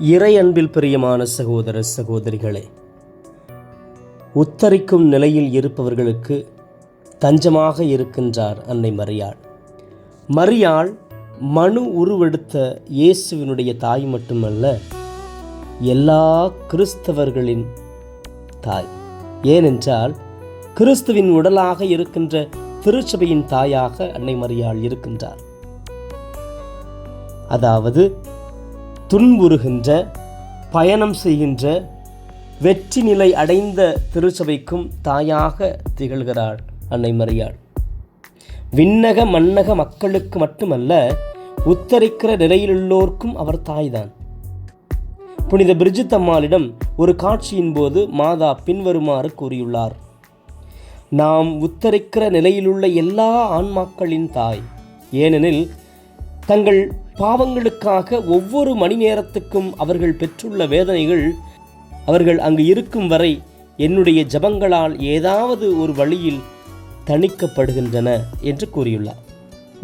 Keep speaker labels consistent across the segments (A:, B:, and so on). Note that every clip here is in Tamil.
A: இறை அன்பில் பிரியமான சகோதர சகோதரிகளே உத்தரிக்கும் நிலையில் இருப்பவர்களுக்கு தஞ்சமாக இருக்கின்றார் அன்னை மரியாள். மரியாள் மனு உருவெடுத்த இயேசுவினுடைய தாய் மட்டுமல்ல எல்லா கிறிஸ்தவர்களின் தாய். ஏனென்றால் கிறிஸ்துவின் உடலாக இருக்கின்ற திருச்சபையின் தாயாக அன்னை மரியாள் இருக்கின்றார். அதாவது துன்புறுகின்ற பயணம் செய்கின்ற வெற்றி நிலை அடைந்த திருச்சபைக்கும் தாயாக திகழ்கிறாள் அன்னை மரியாள். விண்ணக மன்னக மக்களுக்கு மட்டுமல்ல உத்தரிக்கிற நிலையிலுள்ளோர்க்கும் அவர் தாய்தான். புனித பிரிஜித் அம்மாளிடம் ஒரு காட்சியின் போது மாதா பின்வருமாறு கூறியுள்ளார். நாம் உத்தரிக்கிற நிலையிலுள்ள எல்லா ஆன்மாக்களின் தாய். ஏனெனில் தங்கள் பாவங்களுக்காக ஒவ்வொரு மணி நேரத்துக்கும் அவர்கள் பெற்றுள்ள வேதனைகள் அவர்கள் அங்கு இருக்கும் வரை என்னுடைய ஜபங்களால் ஏதாவது ஒரு வழியில் தணிக்கப்படுகின்றன என்று கூறியுள்ளார்.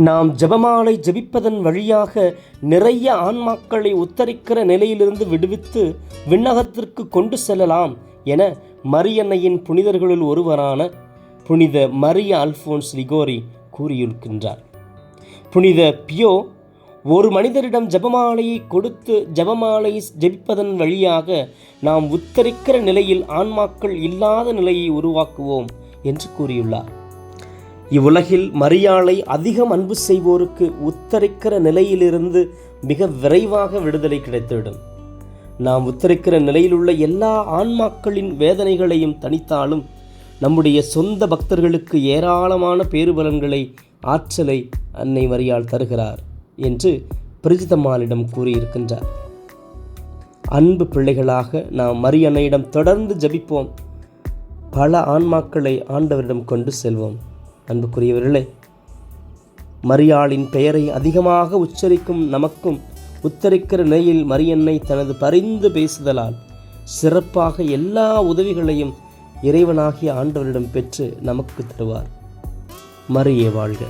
A: நாம் ஜபமாலை ஜபிப்பதன் வழியாக நிறைய ஆன்மாக்களை உத்தரிக்கிற நிலையிலிருந்து விடுவித்து விண்ணகத்திற்கு கொண்டு செல்லலாம் என மரியன்னையின் புனிதர்களுள் ஒருவரான புனித மரிய அல்போன்ஸ் லிகோரி கூறியிருக்கின்றார். புனித பியோ ஒரு மனிதரிடம் ஜபமாலையை கொடுத்து ஜபமாலை ஜெபிப்பதன் வழியாக நாம் உத்தரிக்கிற நிலையில் ஆன்மாக்கள் இல்லாத நிலையை உருவாக்குவோம் என்று கூறியுள்ளார். இவ்வுலகில் மரியாளை அதிகம் அன்பு செய்வோருக்கு உத்தரிக்கிற நிலையிலிருந்து மிக விரைவாக விடுதலை கிடைத்துவிடும் நாம் உத்தரிக்கிற நிலையிலுள்ள எல்லா ஆன்மாக்களின் வேதனைகளையும் தனித்தாலும் நம்முடைய சொந்த பக்தர்களுக்கு ஏராளமான பேருபலன்களை ஆற்றலை அன்னை மரியாள் தருகிறார் என்று பிரிஜிதம்மாளிடம் கூறியிருக்கின்றார். அன்பு பிள்ளைகளாக நாம் மரியன்னையிடம் தொடர்ந்து ஜபிப்போம். பல ஆன்மாக்களை ஆண்டவரிடம் கொண்டு செல்வோம். அன்புக்குரியவர்களே மரியாளின் பெயரை அதிகமாக உச்சரிக்கும் நமக்கும் உத்தரிக்கிற நிலையில் மரியன்னை தனது பரிந்து பேசுதலால் சிறப்பாக எல்லா உதவிகளையும் இறைவனாகிய ஆண்டவரிடம் பெற்று நமக்கு தருவார். மரியே வாழ்க.